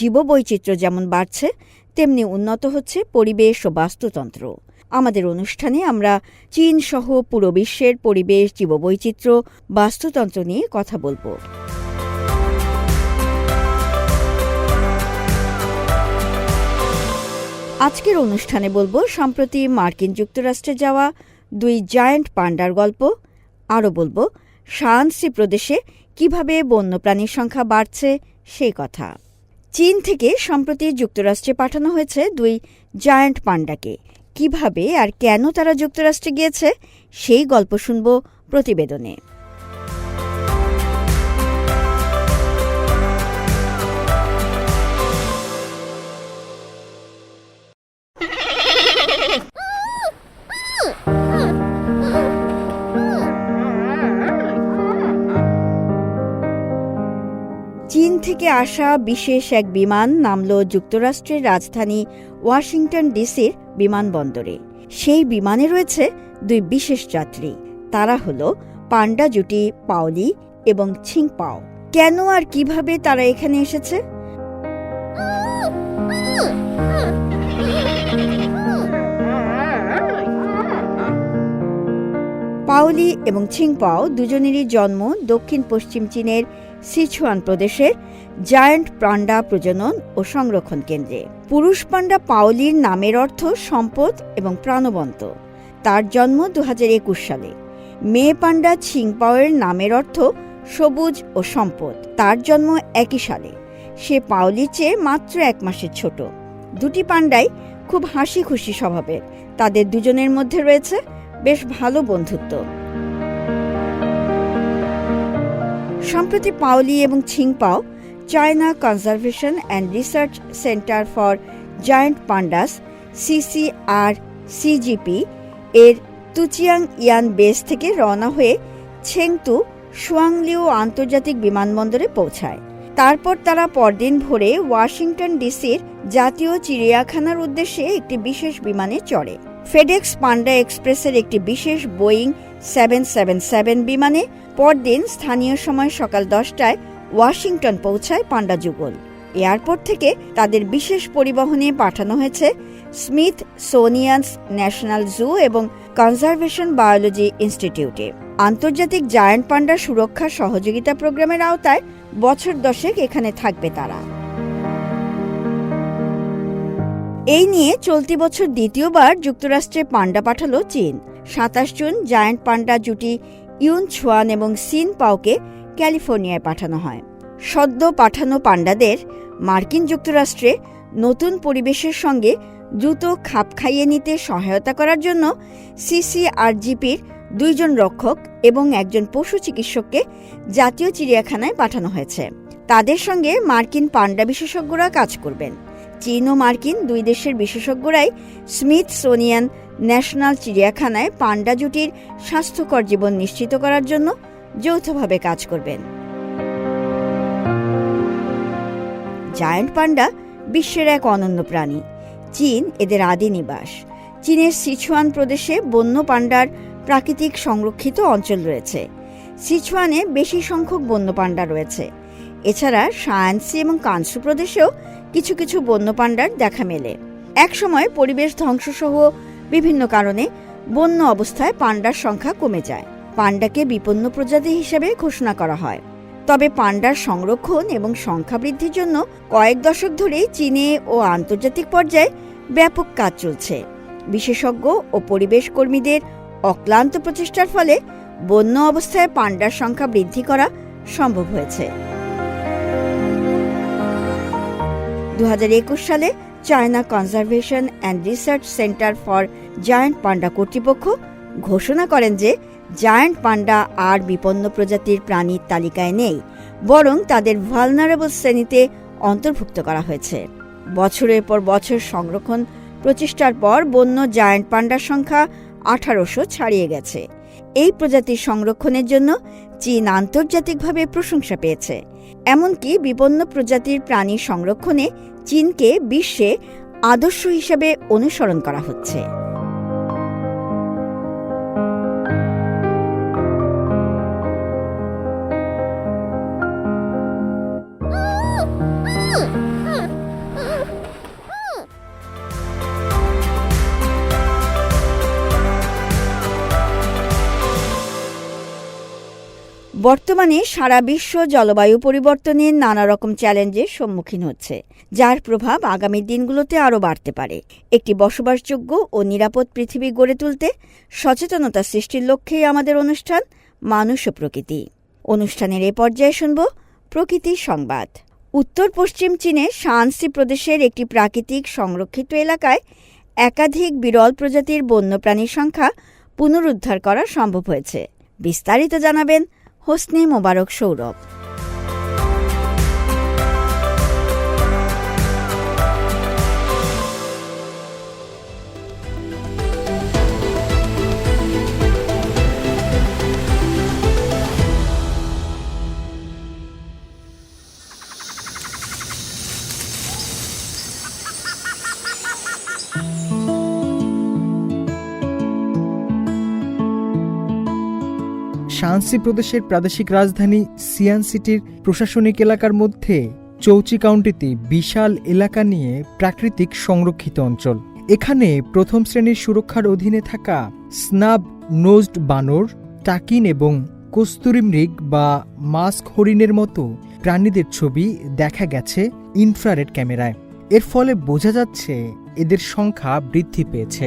জীববৈচিত্র্য যেমন বাড়ছে, তেমনি উন্নত হচ্ছে পরিবেশ ও বাস্তুতন্ত্র। আমাদের অনুষ্ঠানে আমরা চীন সহ পুরো বিশ্বের পরিবেশ, জীববৈচিত্র্য, বাস্তুতন্ত্র নিয়ে কথা বলব। আজকের অনুষ্ঠানে বলব, সম্প্রতি মার্কিন যুক্তরাষ্ট্রে যাওয়া দুই জায়ান্ট পান্ডার গল্প। আরও বলব শায়ানসি প্রদেশে কীভাবে বন্যপ্রাণীর সংখ্যা বাড়ছে, সেই কথা। চীন থেকে সম্প্রতি যুক্তরাষ্ট্রে পাঠানো হয়েছে দুই জায়ান্ট পান্ডাকে। কীভাবে আর কেন তারা যুক্তরাষ্ট্রে গিয়েছে, সেই গল্প শুনব প্রতিবেদনে। চীন থেকে আসা বিশেষ এক বিমান নামল যুক্তরাষ্ট্রের রাজধানী ওয়াশিংটন ডিসির বিমানবন্দরে। সেই বিমানে রয়েছে দুই বিশেষ যাত্রী। তারা হল পান্ডা জুটি পাওলি এবং ছিংপাও। কেন আর কীভাবে তারা এখানে এসেছে? পাওলি এবং ছিংপাও দুজনেরই জন্ম দক্ষিণ পশ্চিম চীনের সিচুয়ান প্রদেশের জায়ান্ট পান্ডা প্রজনন ও সংরক্ষণ কেন্দ্রে। পুরুষ পান্ডা পাওলির নামের অর্থ সম্পদ এবং প্রাণবন্ত। তার জন্ম দু হাজার একুশ সালে। মেয়ে পান্ডা ছিংপাওয়ের নামের অর্থ সবুজ ও সম্পদ। তার জন্ম একই সালে। সে পাওলির চেয়ে মাত্র এক মাসের ছোট। দুটি পান্ডাই খুব হাসি খুশি স্বভাবের। তাদের দুজনের মধ্যে রয়েছে বেশ ভালো বন্ধুত্ব। সম্প্রতি পাওলি এবং Qingbao, China conservation and research centre for giant pandas, CCR, CGP এর তুচিয়াং ইয়ান বেস থেকে রওনা হয়ে ছেংতু সুয়াংলিউ আন্তর্জাতিক বিমানবন্দরে পৌঁছায়। তারপর তারা পরদিন ভোরে ওয়াশিংটন ডিসির জাতীয় চিড়িয়াখানার উদ্দেশ্যে একটি বিশেষ বিমানে চড়ে। ফেডেক্স পান্ডা এক্সপ্রেসের একটি বিশেষ বোয়িং সেভেন সেভেন সেভেন বিমানে পরদিন স্থানীয় সময় সকাল দশটায় ওয়াশিংটন পৌঁছায় পান্ডা যুগল। এয়ারপোর্ট থেকে তাদের বিশেষ পরিবহনে পাঠানো হয়েছে স্মিথ সোনিয়ান্স ন্যাশনাল জু এবং কনজারভেশন বায়োলজি ইনস্টিটিউটে। আন্তর্জাতিক জায়ান্ট পান্ডা সুরক্ষা সহযোগিতা প্রোগ্রামের আওতায় বছর দশেক এখানে থাকবে তারা। এই নিয়ে চলতি বছর দ্বিতীয়বার যুক্তরাষ্ট্রে পান্ডা পাঠালো চীন। সাতাশ জুন জায়ান্ট পান্ডা জুটি ইউন ছুয়ান এবং সিন পাওকে ক্যালিফোর্নিয়ায় পাঠানো হয়। সদ্য পাঠানো পান্ডাদের মার্কিন যুক্তরাষ্ট্রে নতুন পরিবেশের সঙ্গে দ্রুত খাপ খাইয়ে নিতে সহায়তা করার জন্য সিসিআরজিপির দুইজন রক্ষক এবং একজন পশু চিকিৎসককে জাতীয় চিড়িয়াখানায় পাঠানো হয়েছে। তাদের সঙ্গে মার্কিন পান্ডা বিশেষজ্ঞরা কাজ করবেন। চীন ও মার্কিন দুই দেশের বিশেষজ্ঞরাই স্মিথ সোনিয়ান ন্যাশনাল চিড়িয়াখানায় পান্ডা জুটির স্বাস্থ্যকর জীবন নিশ্চিত করার জন্য যৌথভাবে কাজ করবেন। জায়ান্ট পান্ডা বিশ্বের এক অনন্য প্রাণী। চীন এদের আদি নিবাস। চীনের সিচুয়ান প্রদেশে বন্য পান্ডার প্রাকৃতিক সংরক্ষিত অঞ্চল রয়েছে। সিচুয়ানে বেশি সংখ্যক বন্য পান্ডা রয়েছে। এছাড়া সায়ান্সি এবং কানসু প্রদেশেও কিছু কিছু বন্য পান্ডার দেখা মেলে। একসময় পরিবেশ ধ্বংসসহ বিভিন্ন কারণে বন্য অবস্থায় পান্ডার সংখ্যা কমে যায়। পান্ডাকে বিপন্ন প্রজাতি হিসেবে ঘোষণা করা হয়। তবে পান্ডার সংরক্ষণ এবং সংখ্যা বৃদ্ধির জন্য কয়েক দশক ধরেই চীনে ও আন্তর্জাতিক পর্যায়ে ব্যাপক কাজ চলছে। বিশেষজ্ঞ ও পরিবেশ কর্মীদের অক্লান্ত প্রচেষ্টার ফলে বন্য অবস্থায় পান্ডার সংখ্যা বৃদ্ধি করা সম্ভব হয়েছে। দু হাজার একুশ সালে China conservation and research centre for giant panda কর্তৃপক্ষ ঘোষণা করেন যে জায়ান্ট পান্ডা আর বিপন্ন প্রজাতির প্রাণীর তালিকায় নেই, বরং তাদের ভালনারেবল শ্রেণীতে অন্তর্ভুক্ত করা হয়েছে। বছরের পর বছর সংরক্ষণ প্রচেষ্টার পর বন্য জায়ান্ট পান্ডার সংখ্যা আঠারোশো ছাড়িয়ে গেছে। এই প্রজাতির সংরক্ষণের জন্য চীন আন্তর্জাতিকভাবে প্রশংসা পেয়েছে। এমনকি বিপন্ন প্রজাতির প্রাণী সংরক্ষণে চীনকে বিশ্বে আদর্শ হিসেবে অনুসরণ করা হচ্ছে। বর্তমানে সারা বিশ্ব জলবায়ু পরিবর্তনের নানা রকম চ্যালেঞ্জের সম্মুখীন হচ্ছে, যার প্রভাব আগামী দিনগুলোতে আরও বাড়তে পারে। একটি বসবাসযোগ্য ও নিরাপদ পৃথিবী গড়ে তুলতে সচেতনতা সৃষ্টির লক্ষ্যেই আমাদের অনুষ্ঠান মানুষ ও প্রকৃতি। অনুষ্ঠানের এ পর্যায়ে শুনব প্রকৃতি সংবাদ। উত্তর পশ্চিম চীনে শানসি প্রদেশের একটি প্রাকৃতিক সংরক্ষিত এলাকায় একাধিক বিরল প্রজাতির বন্যপ্রাণীর সংখ্যা পুনরুদ্ধার করা সম্ভব হয়েছে। বিস্তারিত জানাবেন হোসনে মোবারক সৌরভ। শানসি প্রদেশের প্রাদেশিক রাজধানী সিয়ান সিটির প্রশাসনিক এলাকার মধ্যে চৌচি কাউন্টিতে বিশাল এলাকা নিয়ে প্রাকৃতিক সংরক্ষিত অঞ্চল। এখানে প্রথম শ্রেণির সুরক্ষার অধীনে থাকা স্নাব নোজড বানর, টাকিন এবং কস্তুরি মৃগ বা মাস্ক হরিণের মতো প্রাণীদের ছবি দেখা গেছে ইনফ্রারেড ক্যামেরায়। এর ফলে বোঝা যাচ্ছে এদের সংখ্যা বৃদ্ধি পেয়েছে।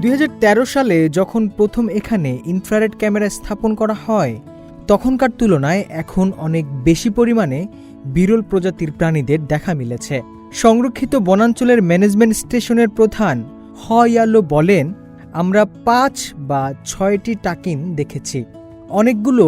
দুই হাজার তেরো সালে যখন প্রথম এখানে ইনফ্রারেড ক্যামেরা স্থাপন করা হয়, তখনকার তুলনায় এখন অনেক বেশি পরিমাণে বিরল প্রজাতির প্রাণীদের দেখা মিলেছে। সংরক্ষিত বনাঞ্চলের ম্যানেজমেন্ট স্টেশনের প্রধান হয়ালো বলেন, আমরা পাঁচ বা ছয়টি টাকিন দেখেছি। অনেকগুলো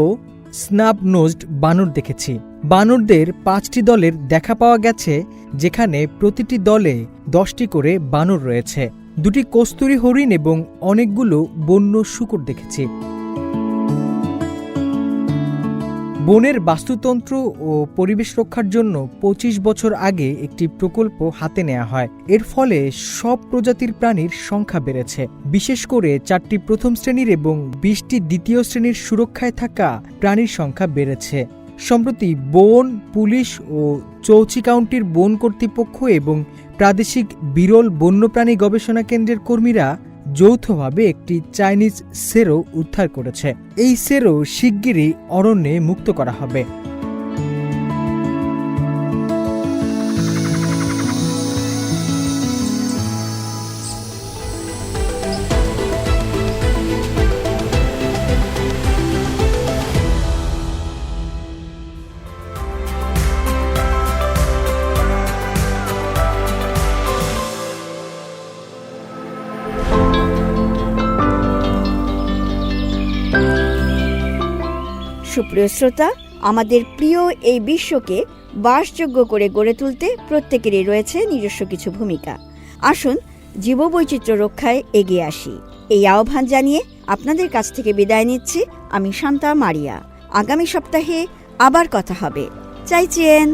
স্নাব নোজড বানর দেখেছি। বানরদের পাঁচটি দলের দেখা পাওয়া গেছে, যেখানে প্রতিটি দলে দশটি করে বানর রয়েছে। দুটি কস্তুরি হরিণ এবং অনেকগুলো বন্য শুকর দেখেছি। বনের বাস্তুতন্ত্র ও পরিবেশ রক্ষার জন্য ২৫ বছর আগে একটি প্রকল্প হাতে নেওয়া হয়। এর ফলে সব প্রজাতির প্রাণীর সংখ্যা বেড়েছে। বিশেষ করে চারটি প্রথম শ্রেণির এবং বিশটি দ্বিতীয় শ্রেণির সুরক্ষায় থাকা প্রাণীর সংখ্যা বেড়েছে। সম্প্রতি বন, পুলিশ ও চৌচি কাউন্টির বন কর্তৃপক্ষ এবং প্রাদেশিক বিরল বন্যপ্রাণী গবেষণা কেন্দ্রের কর্মীরা যৌথভাবে একটি চাইনিজ সেরো উদ্ধার করেছে। এই সেরো শিগগিরই অরণ্যে মুক্ত করা হবে। সুপ্রিয় শ্রোতা, আমাদের প্রিয় এই বিশ্বকে বাসযোগ্য করে গড়ে তুলতে প্রত্যেকেরই রয়েছে নিজস্ব কিছু ভূমিকা। আসুন, জীববৈচিত্র্য রক্ষায় এগিয়ে আসি। এই আহ্বান জানিয়ে আপনাদের কাছ থেকে বিদায় নিচ্ছি আমি শান্তা মারিয়া। আগামী সপ্তাহে আবার কথা হবে। চাইছেন।